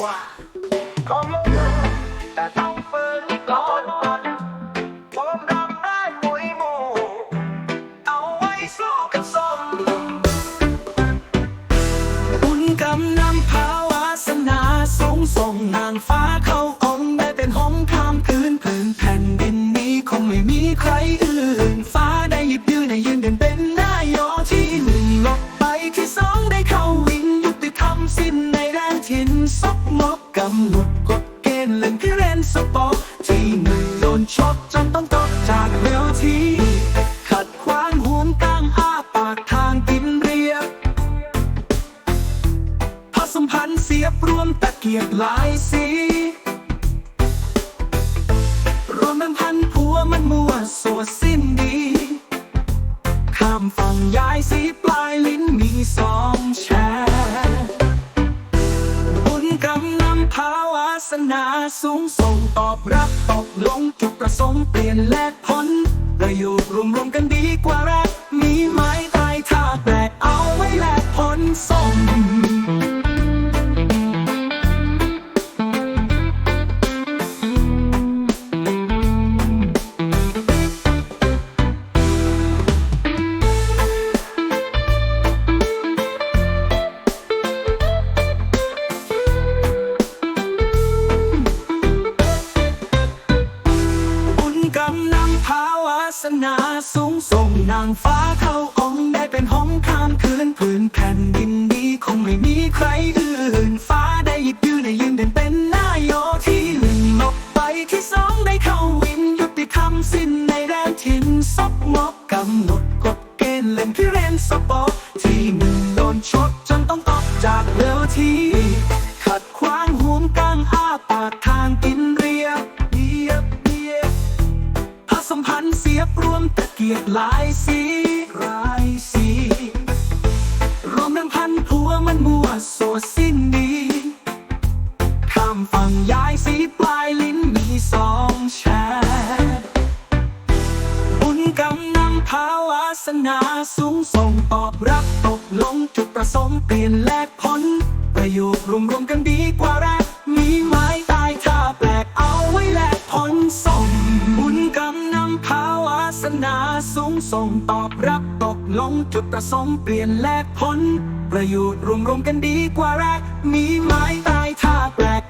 ว่าก็ไม่รู้แต่ต้องฝืนก่อนผมทำได้มวยหมูเอาไว้สู้กับสมบุญกำนำพาวาสนาสูงส่งนางฟ้าเข้าองค์ได้เป็นหองข้ามคืนพื้นแผ่นดินนี้คงไม่มีใครอื่น เล่นที่เล่นสปอร์ตที่หนึ่งโดนชกจนต้องตกจากเวทีขัดขวางห่วงตั้งอ้าปากทางกินเรียบผสมพันธ์เสียบรวมตะเกียบหลายสีรวมเป็นพันผั สนาสูงส่งตอบรับตกลงจุดประสงค์เปลี่ยนและผลประโยชน์รวมรวมๆกันดีกว่าแรกำนำพาวาสนาสูงส่งนางฟ้าเข้าองค์ได้เป็นห้องข้ามคืนพื้นแผ่นดินนี้คงไม่มีใครอื่น ฟ้าได้หยิบยืนในยืนเด่นเป็นหน้าโยที่หนึ่งลบไปที่สองได้เข้าวินยุติธรรมสิ้นในแดนถิ่นซบมบกำหนดกฎเกณฑ์เล่นที่เล่นสปอร์ที่หนึ่งโดนชดจนต้องตกจากเวที ยบหลายสีหลายสีรวมน้ำพันผัวมันมัวโสดสิ้นดีข้ามฝั่งย้ายสีปลายลิ้นมีสองแฉกบุญกำนำพาวาสนาสูงส่งตอบรับตกลงจุดประสงค์เปลี่ยนแลกผลประโยชน์รวมๆกันดีกว่าแร สูงส่งตอบรับตกลงจุดประสงค์เปลี่ยนแลกผล ประโยชน์รวมรกันดีกว่าแรกมีไม้ตายท่าแปลก